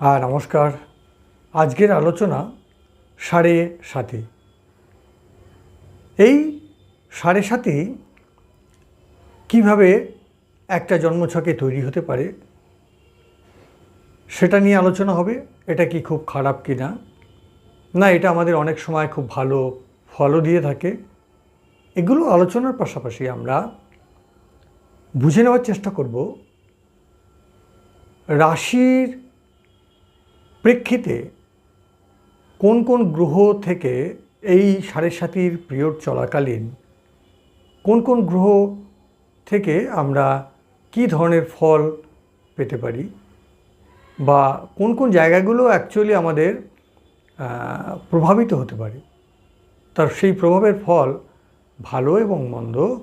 আর নমস্কার। আজকের আলোচনা সাড়ে সাথী এই সাড়ে সাথী কীভাবে একটা জন্মছকে তৈরি হতে পারে সেটা নিয়ে আলোচনা হবে। এটা কি খুব খারাপ কি না? না, এটা আমাদের অনেক সময় খুব ভালো ফলও দিয়ে থাকে। এগুলো আলোচনার পাশাপাশি আমরা বুঝে নেওয়ার চেষ্টা করব। রাশির প্রেক্ষিতে কোন কোন গ্রহ থেকে এই সাড়ে সাতির পিরিয়ড চলাকালীন কোন কোন গ্রহ থেকে আমরা কি ধরনের ফল পেতে পারি বা কোন কোন জায়গাগুলো অ্যাকচুয়ালি আমাদের প্রভাবিত হতে পারে? তার সেই প্রভাবের ফল ভালো এবং মন্দ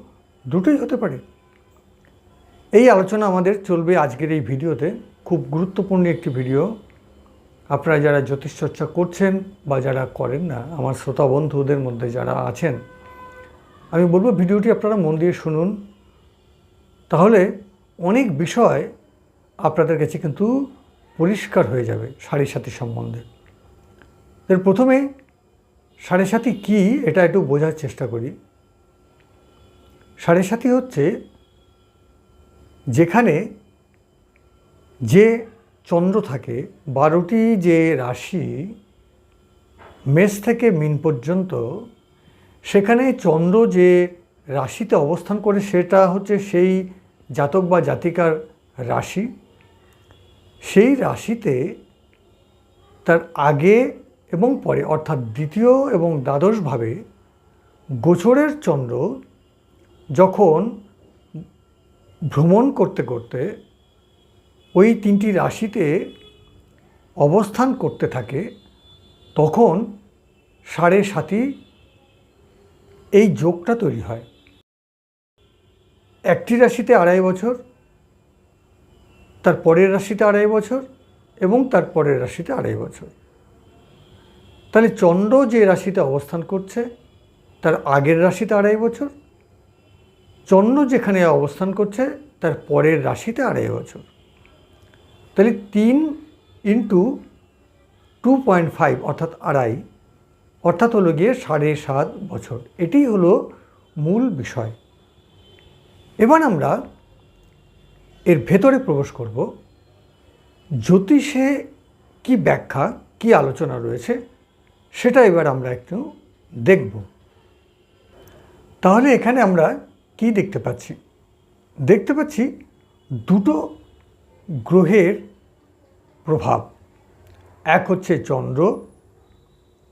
দুটোই হতে পারে। এই আলোচনা আমাদের চলবে আজকের এই ভিডিওতে। খুব গুরুত্বপূর্ণ একটি ভিডিও। আপনারা যারা জ্যোতিষচর্চা করছেন বা যারা করেন না, আমার শ্রোতা বন্ধুদের মধ্যে যারা আছেন, আমি বলব ভিডিওটি আপনারা মন দিয়ে শুনুন। তাহলে অনেক বিষয় আপনাদের কাছে কিন্তু পরিষ্কার হয়ে যাবে সাড়ে সাথী সম্বন্ধে। এর প্রথমে, সাড়ে সাথী কী এটা একটু বোঝার চেষ্টা করি। সাড়ে সাথী হচ্ছে, যেখানে যে চন্দ্র থাকে, বারোটি যে রাশি মেষ থেকে মিন পর্যন্ত, সেখানে চন্দ্র যে রাশিতে অবস্থান করে সেটা হচ্ছে সেই জাতক বা জাতিকার রাশি। সেই রাশিতে তার আগে এবং পরে, অর্থাৎ দ্বিতীয় এবং দ্বাদশভাবে গোচরের চন্দ্র যখন ভ্রমণ করতে করতে ওই তিনটি রাশিতে অবস্থান করতে থাকে, তখন সাড়ে সাতি এই যোগটা তৈরি হয়। একটি রাশিতে আড়াই বছর, তার পরের রাশিতে আড়াই বছর এবং তার পরের রাশিতে আড়াই বছর। তাহলে চন্দ্র যে রাশিতে অবস্থান করছে, তার আগের রাশিতে আড়াই বছর, চন্দ্র যেখানে অবস্থান করছে, তার পরের রাশিতে আড়াই বছর। তাহলে তিন ইন্টু টু পয়েন্ট ফাইভ অর্থাৎ আড়াই, অর্থাৎ হলো গিয়ে সাড়ে সাত বছর। এটি হলো মূল বিষয়। এবার আমরা এর ভেতরে প্রবেশ করব। জ্যোতিষে কি ব্যাখ্যা, কি আলোচনা রয়েছে, সেটা এবার আমরা একটু দেখব। তাহলে এখানে আমরা কি দেখতে পাচ্ছি? দেখতে পাচ্ছি দুটো গ্রহের প্রভাব। এক হচ্ছে চন্দ্র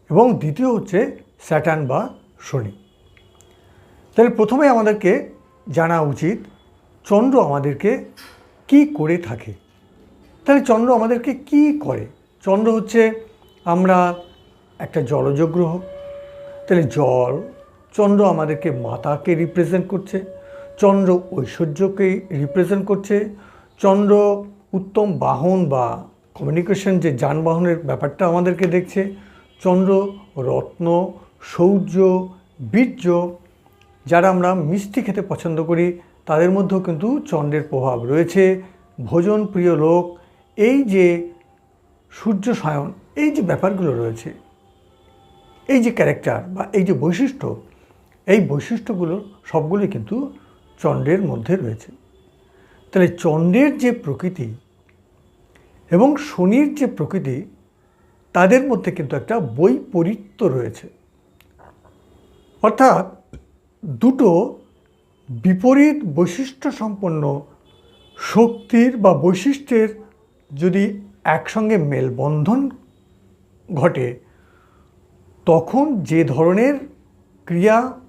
এবং দ্বিতীয় হচ্ছে স্যাটার্ন বা শনি। তাহলে প্রথমে আমাদেরকে জানা উচিত চন্দ্র আমাদেরকে কি করে থাকে। তাহলে চন্দ্র আমাদেরকে কি করে? চন্দ্র হচ্ছে আমরা একটা জলজ গ্রহ। তাহলে জল চন্দ্র আমাদেরকে মাতাকে রিপ্রেজেন্ট করছে, চন্দ্র ঐশ্বর্যকে রিপ্রেজেন্ট করছে চন্দ্র, উত্তম বাহন বা কমিউনিকেশন যে যানবাহনের ব্যাপারটা আমাদেরকে দেখছে, চন্দ্র, রত্ন, সৌর্য, বীর্য, যারা আমরা মিষ্টি খেতে পছন্দ করি, তাদের মধ্যেও কিন্তু চন্দ্রের প্রভাব রয়েছে। ভোজন প্রিয় লোক, এই যে সূর্য সায়ন, এই যে ব্যাপারগুলো রয়েছে, এই যে ক্যারেক্টার বা এই যে বৈশিষ্ট্য, এই বৈশিষ্ট্যগুলো সবগুলোই কিন্তু চন্দ্রের মধ্যে রয়েছে। তাহলে চন্দ্রের যে প্রকৃতি এবং শনির যে প্রকৃতি, তাদের মধ্যে কিন্তু একটা বৈপরীত্য রয়েছে। অর্থাৎ দুটো বিপরীত বৈশিষ্ট্য সম্পন্ন শক্তির বা বৈশিষ্ট্যের যদি একসঙ্গে মেলবন্ধন ঘটে, তখন যে ধরনের ক্রিয়া,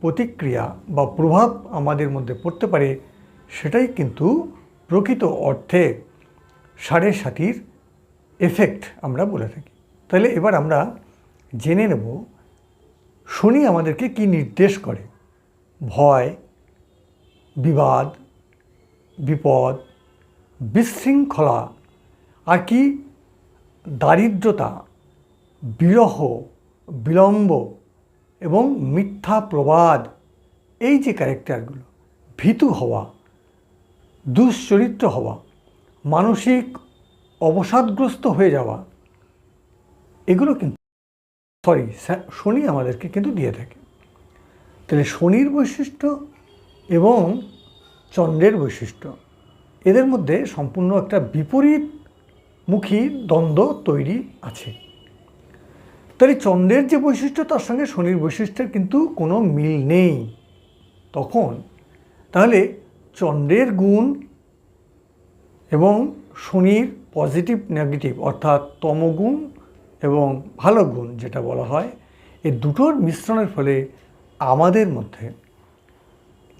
প্রতিক্রিয়া বা প্রভাব আমাদের মধ্যে পড়তে পারে সেটাই কিন্তু প্রকৃত অর্থে সাড়ে সাতির এফেক্ট আমরা বলে থাকি। তাহলে এবার আমরা জেনে নেব, শনি আমাদেরকে কি নির্দেশ করে? ভয়, বিবাদ, বিপদ, বিশৃঙ্খলা, আর কি দারিদ্রতা, বিরহ, বিলম্ব এবং মিথ্যা প্রবাদ, এই যে ক্যারেক্টারগুলো ভীতু হওয়া দুশ্চরিত্র হওয়া, মানসিক অবসাদগ্রস্ত হয়ে যাওয়া, এগুলো কিন্তু সরি শনি আমাদেরকে কিন্তু দিয়ে থাকে। তাহলে শনির বৈশিষ্ট্য এবং চন্দ্রের বৈশিষ্ট্য, এদের মধ্যে সম্পূর্ণ একটা বিপরীতমুখী দ্বন্দ্ব তৈরি আছে। তাহলে চন্দ্রের যে বৈশিষ্ট্য, তার সঙ্গে শনির বৈশিষ্ট্যের কিন্তু কোনো মিল নেই তখন। তাহলে চন্দ্রের গুণ এবং শনির পজিটিভ নেগেটিভ অর্থাৎ তমগুণ এবং ভালো গুণ যেটা বলা হয় এই দুটোর মিশ্রণের ফলে আমাদের মধ্যে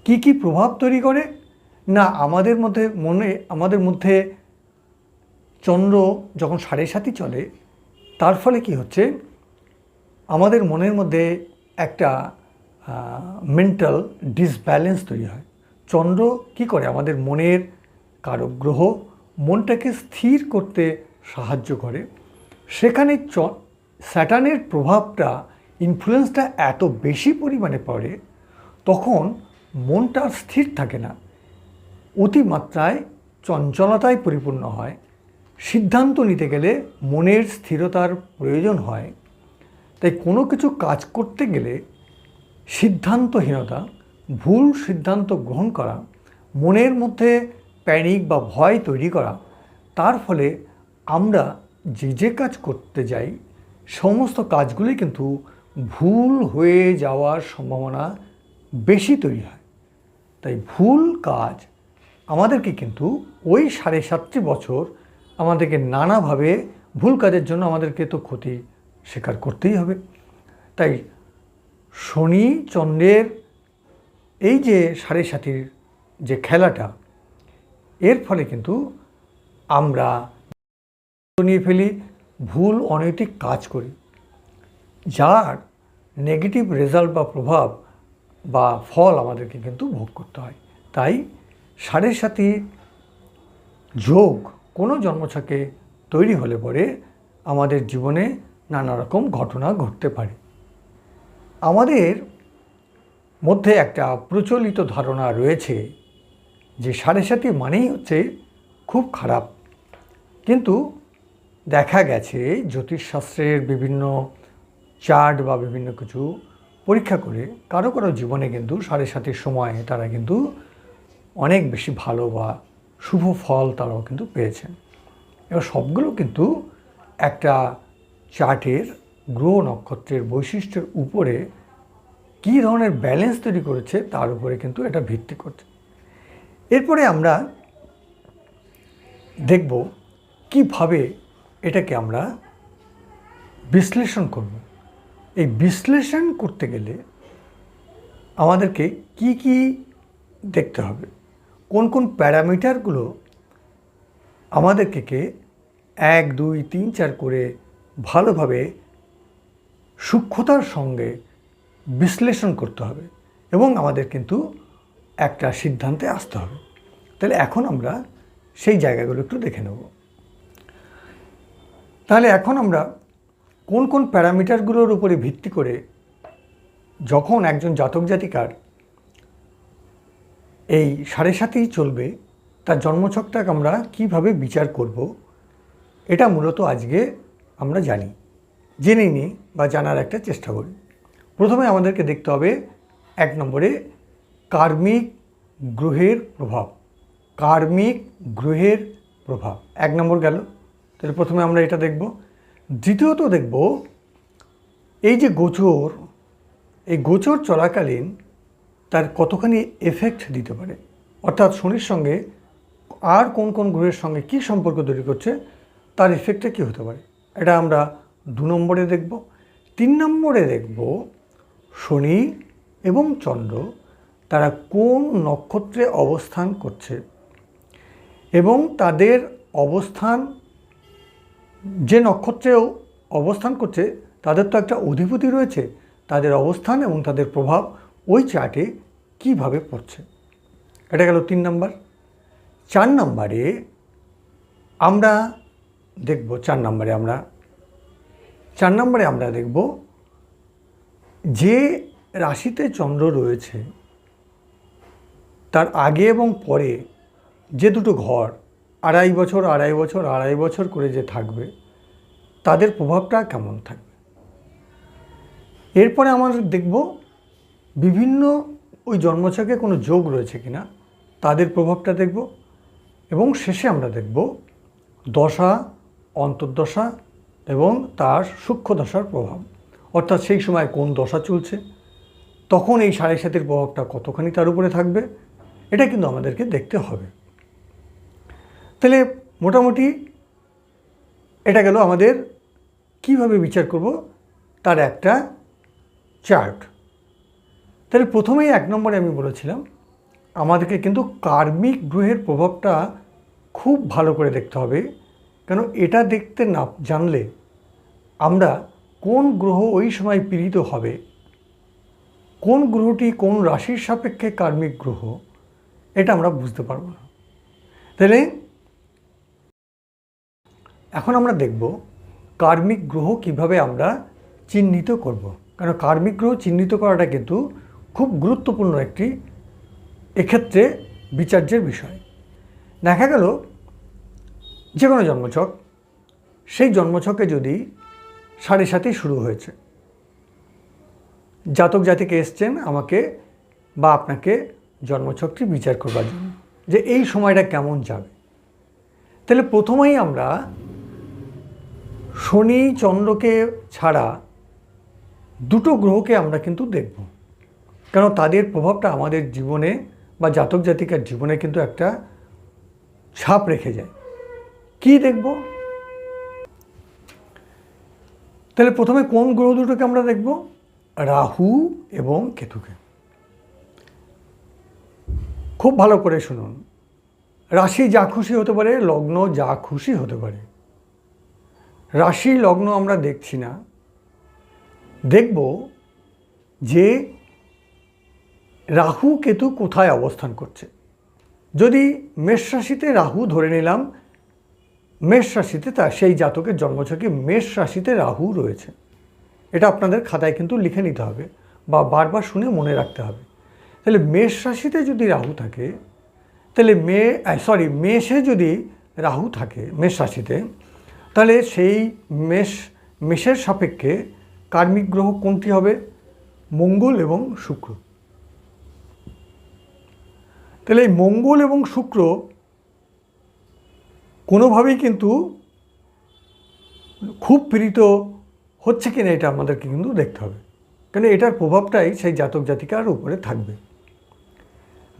কি কি প্রভাব তৈরি করে? না, আমাদের মধ্যে মনে, আমাদের মধ্যে চন্দ্র যখন সাড়ে সাতই চলে, তার ফলে কি হচ্ছে? আমাদের মনের মধ্যে একটা মেন্টাল ডিসব্যালেন্স তৈরি হয়। চন্দ্র কি করে আমাদের মনের কারক গ্রহ মনটাকে স্থির করতে সাহায্য করে? সেখানে চ স্যাটানের প্রভাবটা ইনফ্লুয়েন্সটা এত বেশি পরিমাণে পড়ে, তখন মনটা স্থির থাকে না। অতিমাত্রায় চঞ্চলতায় পরিপূর্ণ হয়। সিদ্ধান্ত নিতে গেলে মনের স্থিরতার প্রয়োজন হয়। তাই কোনো কিছু কাজ করতে গেলে সিদ্ধান্তহীনতা ভুল সিদ্ধান্ত গ্রহণ করা, মনের মধ্যে প্যানিক বা ভয় তৈরি করা, তার ফলে আমরা যে যে কাজ করতে যাই, সমস্ত কাজগুলি কিন্তু ভুল হয়ে যাওয়ার সম্ভাবনা বেশি তৈরি হয়। তাই ভুল কাজ আমাদেরকে কিন্তু ওই সাড়ে সাতটি বছর আমাদেরকে নানাভাবে ভুল কাজের জন্য আমাদেরকে তো ক্ষতি স্বীকার করতেই হবে। তাই শনি চন্দ্রের এই যে সাড়ে সাতির যে খেলাটা, এর ফলে কিন্তু আমরা নিয়ে ফেলি ভুল অনৈতিক কাজ করি, যার নেগেটিভ রেজাল্ট বা প্রভাব বা ফল আমাদেরকে কিন্তু ভোগ করতে হয়। তাই সাড়ে সাথী যোগ কোনো জন্মছকে তৈরি হলে পরে আমাদের জীবনে নানা রকম ঘটনা ঘটতে পারে। আমাদের মধ্যে একটা প্রচলিত ধারণা রয়েছে যে সাড়ে সাতি মানেই হচ্ছে খুব খারাপ। কিন্তু দেখা গেছে জ্যোতিষশাস্ত্রের বিভিন্ন চার্ট বা বিভিন্ন কিছু পরীক্ষা করে কারও কারও জীবনে কিন্তু সাড়ে সাতির সময় তারা কিন্তু অনেক বেশি ভালো বা শুভ ফল তারাও কিন্তু পেয়েছেন। এবার সবগুলো কিন্তু একটা চার্টের গ্রহ নক্ষত্রের বৈশিষ্ট্যের উপরে কী ধরনের ব্যালেন্স তৈরি করেছে তার উপরে কিন্তু এটা ভিত্তি করছে। এরপরে আমরা দেখব কীভাবে এটাকে আমরা বিশ্লেষণ করব। এই বিশ্লেষণ করতে গেলে আমাদেরকে কি কি দেখতে হবে, কোন কোন প্যারামিটারগুলো আমাদেরকে এক, দুই, তিন, চার করে ভালোভাবে সূক্ষ্মতার সঙ্গে বিশ্লেষণ করতে হবে এবং আমাদের কিন্তু একটা সিদ্ধান্তে আসতে হবে। তাহলে এখন আমরা সেই জায়গাগুলো একটু দেখে নেব। তাহলে এখন আমরা কোন কোন প্যারামিটারগুলোর উপরে ভিত্তি করে যখন একজন জাতক জাতিকার এই সাড়ে সাতেই চলবে, তার জন্মছকটাকে আমরা কীভাবে বিচার করব, এটা মূলত আজকে আমরা জানি। জেনে নিই বা জানার একটা চেষ্টা করি। প্রথমে আমাদেরকে দেখতে হবে এক নম্বরে কার্মিক গ্রহের প্রভাব। কার্মিক গ্রহের প্রভাব। এক নম্বর গেল। তাহলে প্রথমে আমরা এটা দেখব। দ্বিতীয়ত দেখব, এই যে গোচর, এই গোচর চলাকালীন তার কতখানি এফেক্ট দিতে পারে? অর্থাৎ শনির সঙ্গে আর কোন কোন গ্রহের সঙ্গে কী সম্পর্ক তৈরি করছে, তার এফেক্টটা কী হতে পারে? এটা আমরা দু নম্বরে দেখব। তিন নম্বরে দেখব শনি এবং চন্দ্র তারা কোন নক্ষত্রে অবস্থান করছে এবং তাদের অবস্থান, যে নক্ষত্রে অবস্থান করছে, তাদের তো একটা অধিপতি রয়েছে, তাদের অবস্থান এবং তাদের প্রভাব ওই চার্টে কীভাবে পড়ছে? এটা গেল তিন নম্বর। চার নম্বরে আমরা দেখব, চার নম্বরে আমরা, চার নম্বরে আমরা দেখব যে রাশিতে চন্দ্র রয়েছে, তার আগে এবং পরে যে দুটো ঘর, আড়াই বছর আড়াই বছর আড়াই বছর করে যে থাকবে, তাদের প্রভাবটা কেমন থাকবে? এরপরে আমাদের দেখব বিভিন্ন ওই জন্মছকে কোনো যোগ রয়েছে কিনা, তাদের প্রভাবটা দেখব এবং শেষে আমরা দেখব দশা, অন্তর্দশা এবং তার সূক্ষ্ম দশার প্রভাব। অর্থাৎ সেই সময় কোন দশা চলছে, তখন এই সাড়ে সাতের প্রভাবটা কতখানি তার উপরে থাকবে, এটা কিন্তু আমাদেরকে দেখতে হবে। তাহলে মোটামুটি এটা গেল আমাদের কীভাবে বিচার করব তার একটা চার্ট। তাহলে প্রথমেই এক নম্বরে আমি বলেছিলাম, আমাদেরকে কিন্তু কার্মিক গ্রহের প্রভাবটা খুব ভালো করে দেখতে হবে, কেন এটা দেখতে না জানলে আমরা কোন গ্রহ ওই সময় পীড়িত হবে? কোন গ্রহটি কোন রাশির সাপেক্ষে কার্মিক গ্রহ? এটা আমরা বুঝতে পারব না। তাহলে এখন আমরা দেখব কার্মিক গ্রহ কীভাবে আমরা চিহ্নিত করব। কারণ কার্মিক গ্রহ চিহ্নিত করাটা কিন্তু খুব গুরুত্বপূর্ণ একটি এক্ষেত্রে বিচার্যের বিষয়। দেখা গেল যে কোনো জন্মছক, সেই জন্মছকে যদি সাড়ে সাতেই শুরু হয়েছে। জাতক জাতিকে এসছেন আমাকে বা আপনাকে জন্মছকটি বিচার করবার জন্য। যে এই সময়টা কেমন যাবে? তাহলে প্রথমেই আমরা শনি চন্দ্রকে ছাড়া দুটো গ্রহকে আমরা কিন্তু দেখব। কেন তাদের প্রভাবটা আমাদের জীবনে বা জাতক জাতিকার জীবনে কিন্তু একটা ছাপ রেখে যায়। কি দেখব? তাহলে প্রথমে কোন গ্রহ দুটোকে আমরা দেখব? রাহু এবং কেতুকে। খুব ভালো করে শুনুন। রাশি যা খুশি হতে পারে, লগ্ন যা খুশি হতে পারে। রাশি, লগ্ন আমরা দেখছি না। দেখব যে রাহু, কেতু কোথায় অবস্থান করছে। যদি মেষ রাশিতে রাহু ধরে নিলাম মেষ রাশিতে তা, সেই জাতকের জন্মছকে মেষ রাশিতে রাহু রয়েছে। এটা আপনাদের খাতায় কিন্তু লিখে নিতে হবে বা বারবার শুনে মনে রাখতে হবে। তাহলে মেষ রাশিতে যদি রাহু থাকে, তাহলে মে সরি মেষে যদি রাহু থাকে, মেষ রাশিতে, তাহলে সেই মেষ, মেষের সাপেক্ষে কার্মিক গ্রহ কোনটি হবে? মঙ্গল এবং শুক্র। তাহলে এই মঙ্গল এবং শুক্র কোনোভাবেই কিন্তু খুব পীড়িত হচ্ছে কিনা এটা আমাদেরকে কিন্তু দেখতে হবে। কেন এটার প্রভাবটাই সেই জাতক জাতিকার উপরে থাকবে।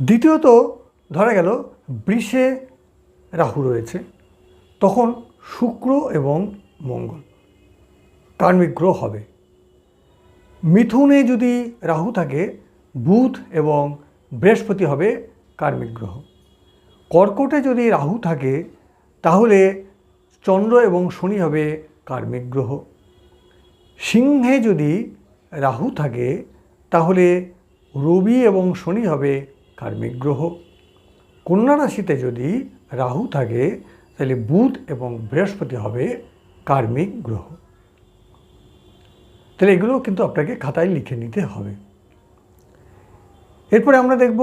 দ্বিতীয়ত, ধরা গেল বৃষে রাহু রয়েছে, তখন শুক্র এবং মঙ্গল কার্মিক গ্রহ হবে। মিথুনে যদি রাহু থাকে, বুধ এবং বৃহস্পতি হবে কার্মিক গ্রহ। কর্কটে যদি রাহু থাকে তাহলে চন্দ্র এবং শনি হবে কার্মিক গ্রহ। সিংহে যদি রাহু থাকে, তাহলে রবি এবং শনি হবে কার্মিক গ্রহ। কন্যা রাশিতে যদি রাহু থাকে, তাহলে বুধ এবং বৃহস্পতি হবে কার্মিক গ্রহ। তাহলে এগুলো কিন্তু আপনাকে খাতায় লিখে নিতে হবে। এরপরে আমরা দেখব,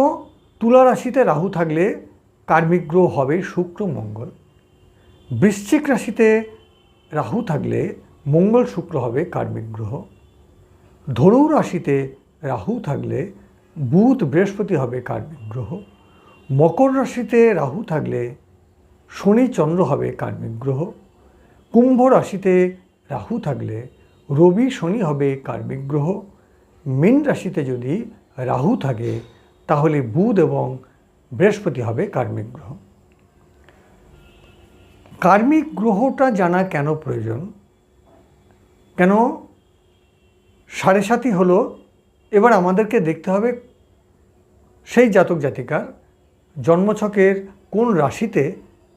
তুলা রাশিতে রাহু থাকলে কার্মিক গ্রহ হবে শুক্র, মঙ্গল। বৃশ্চিক রাশিতে রাহু থাকলে মঙ্গল শুক্র হবে কার্মিক গ্রহ। ধনু রাশিতে রাহু থাকলে বুধ বৃহস্পতি হবে কার্মিক গ্রহ। মকর রাশিতে রাহু থাকলে শনি চন্দ্র হবে কার্মিক গ্রহ। কুম্ভ রাশিতে রাহু থাকলে রবি শনি হবে কার্মিক গ্রহ। মীন রাশিতে যদি রাহু থাকে, তাহলে বুধ এবং বৃহস্পতি হবে কার্মিক গ্রহ। কার্মিক গ্রহটা জানা কেন প্রয়োজন? কেন? সাড়ে সাতই হলো, এবার আমাদেরকে দেখতে হবে সেই জাতক জাতিকার জন্মছকের কোন রাশিতে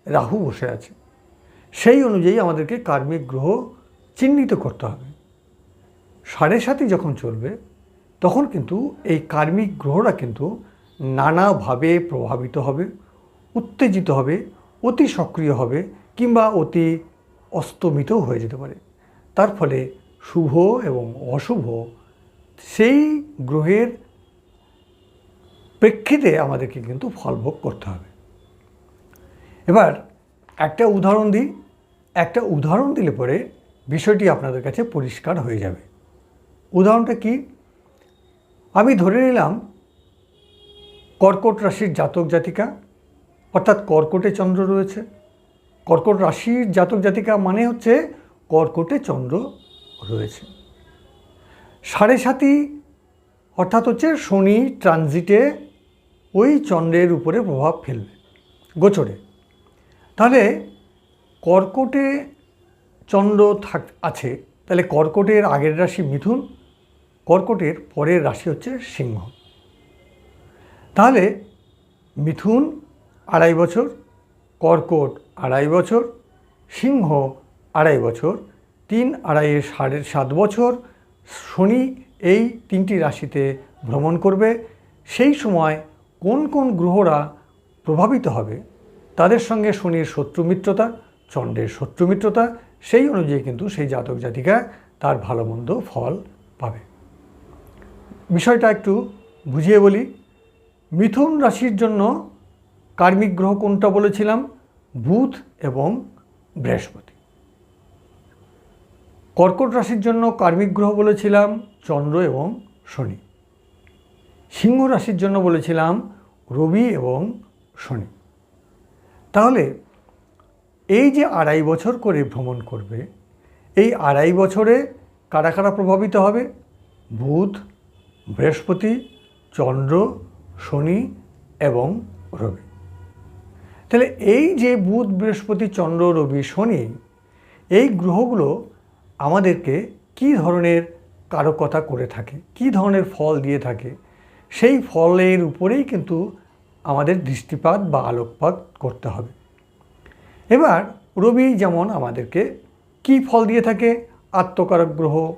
রাহু বসে আছে। সেই অনুযায়ী আমাদেরকে কার্মিক গ্রহ চিহ্নিত করতে হবে। সাড়ে সাতই যখন চলবে, তখন কিন্তু এই কার্মিক গ্রহরা কিন্তু নানাভাবে প্রভাবিত হবে, উত্তেজিত হবে, অতি সক্রিয় হবে কিংবা অতি অস্তমিতও হয়ে যেতে পারে। তার ফলে শুভ এবং অশুভ সেই গ্রহের প্রেক্ষিতে আমাদেরকে কিন্তু ফলভোগ করতে হবে। এবার একটা উদাহরণ দিই। একটা উদাহরণ দিলে পরে বিষয়টি আপনাদের কাছে পরিষ্কার হয়ে যাবে। উদাহরণটা কি? আমি ধরে নিলাম কর্কট রাশির জাতক জাতিকা, অর্থাৎ কর্কটে চন্দ্র রয়েছে। কর্কট রাশির জাতক জাতিকা মানে হচ্ছে কর্কটে চন্দ্র রয়েছে। সাড়ে সাতই অর্থাৎ হচ্ছে শনি ট্রানজিটে ওই চন্দ্রের উপরে প্রভাব ফেলবে, গোচরে। তাহলে কর্কটে চন্দ্র থাক, আছে, তাহলে কর্কটের আগের রাশি মিথুন, কর্কটের পরের রাশি হচ্ছে সিংহ। তাহলে মিথুন আড়াই বছর, কর্কট আড়াই বছর, সিংহ আড়াই বছর, তিন আড়াইয়ের সাড়ে সাত বছর, শনি এই তিনটি রাশিতে ভ্রমণ করবে। সেই সময় কোন কোন গ্রহরা প্রভাবিত হবে তাদের সঙ্গে শনির শত্রুমিত্রতা চন্দ্রের শত্রুমিত্রতা সেই অনুযায়ী কিন্তু সেই জাতক জাতিকা তার ভালো মন্দ ফল পাবে। বিষয়টা একটু বুঝিয়ে বলি। মিথুন রাশির জন্য কার্মিক গ্রহ কোনটা বলেছিলাম? বুধ এবং বৃহস্পতি। কর্কট রাশির জন্য কার্মিক গ্রহ বলেছিলাম, চন্দ্র এবং শনি। সিংহ রাশির জন্য বলেছিলাম, রবি এবং শনি। তাহলে এই যে আড়াই বছর করে ভ্রমণ করবে, এই আড়াই বছরে কারা কারা প্রভাবিত হবে? বুধ, বৃহস্পতি, চন্দ্র, শনি এবং রবি। তাহলে এই যে বুধ, বৃহস্পতি, চন্দ্র, রবি, শনি, এই গ্রহগুলো আমাদেরকে কি ধরনের কারকতা করে থাকে? কি ধরনের ফল দিয়ে থাকে? সেই ফলের উপরেই কিন্তু আমাদের দৃষ্টিপাত বা আলোকপাত করতে হবে। এবার রবি যেমন আমাদেরকে কি ফল দিয়ে থাকে? আত্মকারক গ্রহ,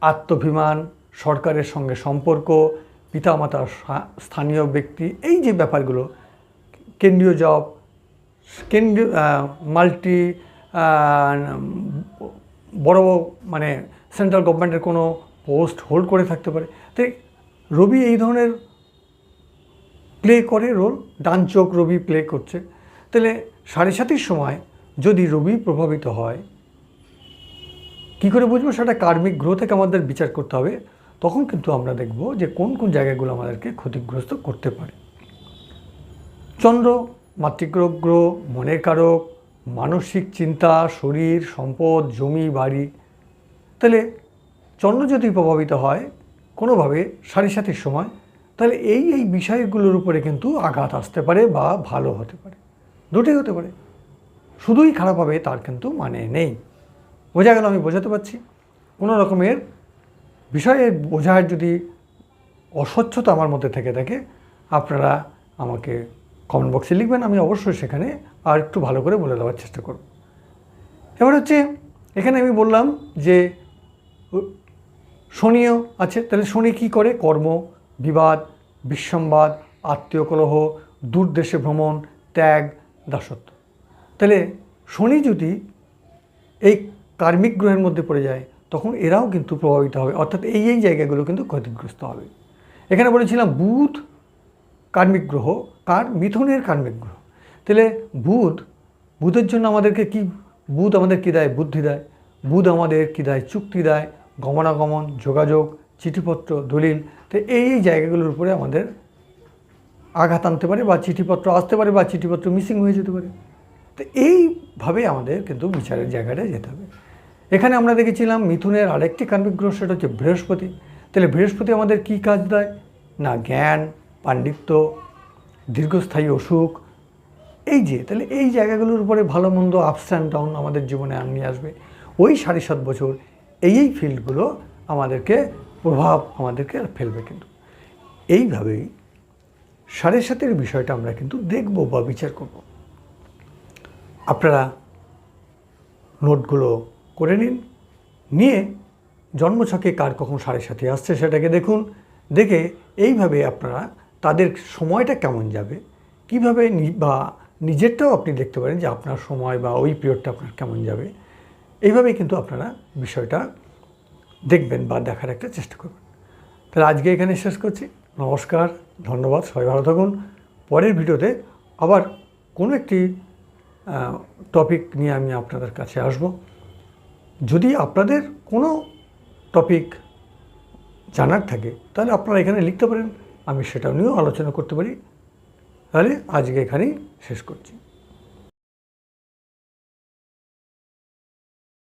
আত্মভিমান, সরকারের সঙ্গে সম্পর্ক, পিতামাতার স্থানীয় ব্যক্তি, এই যে ব্যাপারগুলো, কেন্দ্রীয় জব কেন্দ্রীয় মাল্টি বড় মানে সেন্ট্রাল গভর্নমেন্টের কোনো পোস্ট হোল্ড করে থাকতে পারে। তাই রবি এই ধরনের প্লে করে রোল, ডান চোখ রবি প্লে করছে। তাহলে সাড়ে সাতির সময় যদি রবি প্রভাবিত হয়, কী করে বুঝব? সেটা কার্মিক গ্রহ থেকে আমাদের বিচার করতে হবে। তখন কিন্তু আমরা দেখব যে কোন কোন জায়গাগুলো আমাদেরকে ক্ষতিগ্রস্ত করতে পারে। চন্দ্র মাতৃগ্রহ গ্রহ মনের কারক মানসিক চিন্তা, শরীর, সম্পদ, জমি, বাড়ি। তাহলে চন্দ্র যদি প্রভাবিত হয় কোনোভাবে সাড়ে সাতির সময়, তাহলে এই এই বিষয়গুলোর উপরে কিন্তু আঘাত আসতে পারে বা ভালো হতে পারে। দুটোই হতে পারে। শুধুই খারাপ হবে তার কিন্তু মানে নেই। বোঝা গেল আমি বোঝাতে পারছি। কোনো রকমের বিষয়ে বোঝার যদি অস্বচ্ছতা আমার মধ্যে থেকে থাকে, আপনারা আমাকে কমেন্ট বক্সে লিখবেন, আমি অবশ্যই সেখানে আর একটু ভালো করে বলে দেওয়ার চেষ্টা করব। এবার হচ্ছে, এখানে আমি বললাম যে শনিও আছে, তাহলে শনি কী করে? কর্ম, বিবাদ, বিসম্বাদ আত্মীয় কলহ দূরদেশে ভ্রমণ, ত্যাগ, দাসত্ব। তাহলে শনি যদি এই কার্মিক গ্রহের মধ্যে পড়ে যায়, তখন এরাও কিন্তু প্রভাবিত হবে, অর্থাৎ এই এই জায়গাগুলো কিন্তু ক্ষতিগ্রস্ত হবে। এখানে বলেছিলাম, বুধ কার্মিক গ্রহ কার মিথুনের কার্মিক গ্রহ তাহলে বুধ, বুধের জন্য আমাদেরকে কি, বুধ আমাদের কী দেয়? বুদ্ধি দেয়। বুধ আমাদের কী দেয়? চুক্তি দেয়, গমনাগমন, যোগাযোগ, চিঠিপত্র, দলিল। তো এই এই জায়গাগুলোর উপরে আমাদের আঘাত আনতে পারে বা চিঠিপত্র আসতে পারে বা চিঠিপত্র মিসিং হয়ে যেতে পারে। তো এইভাবে আমাদের কিন্তু বিচারের জায়গাটায় যেতে হবে। এখানে আমরা দেখেছিলাম মিথুনের আরেকটি কার্মিক গ্রহ সেটা হচ্ছে বৃহস্পতি। তাহলে বৃহস্পতি আমাদের কি কাজ দেয়? না জ্ঞান, পাণ্ডিত্য দীর্ঘস্থায়ী অসুখ। এই যে, তাহলে এই জায়গাগুলোর উপরে ভালো মন্দ আপস অ্যান্ড ডাউন আমাদের জীবনে নিয়ে আসবে। ওই সাড়ে সাত বছর এই এই ফিল্ডগুলো আমাদেরকে প্রভাব আমাদেরকে ফেলবে কিন্তু। এইভাবেই সাড়ে সাতের বিষয়টা আমরা কিন্তু দেখব বা বিচার করব। আপনারা নোটগুলো করে নিন। নিয়ে জন্মছকে কার কখন সাড়ে সাথে আসছে সেটাকে দেখুন। দেখে এইভাবে আপনারা তাদের সময়টা কেমন যাবে? কীভাবে বা নিজেরটাও আপনি দেখতে পারেন যে আপনার সময় বা ওই পিরিয়ডটা আপনার কেমন যাবে। এইভাবেই কিন্তু আপনারা বিষয়টা দেখবেন বা দেখার একটা চেষ্টা করবেন। তাহলে আজকে এখানে শেষ করছি। নমস্কার, ধন্যবাদ, সবাই ভালো থাকুন। পরের ভিডিওতে আবার কোনো একটি টপিক নিয়ে আমি আপনাদের কাছে আসব। যদি আপনাদের কোনো টপিক জানার থাকে, তাহলে আপনারা এখানে লিখতে পারেন। আমি সেটা নিয়েও আলোচনা করতে পারি। তাহলে আজকে এখানেই শেষ করছি।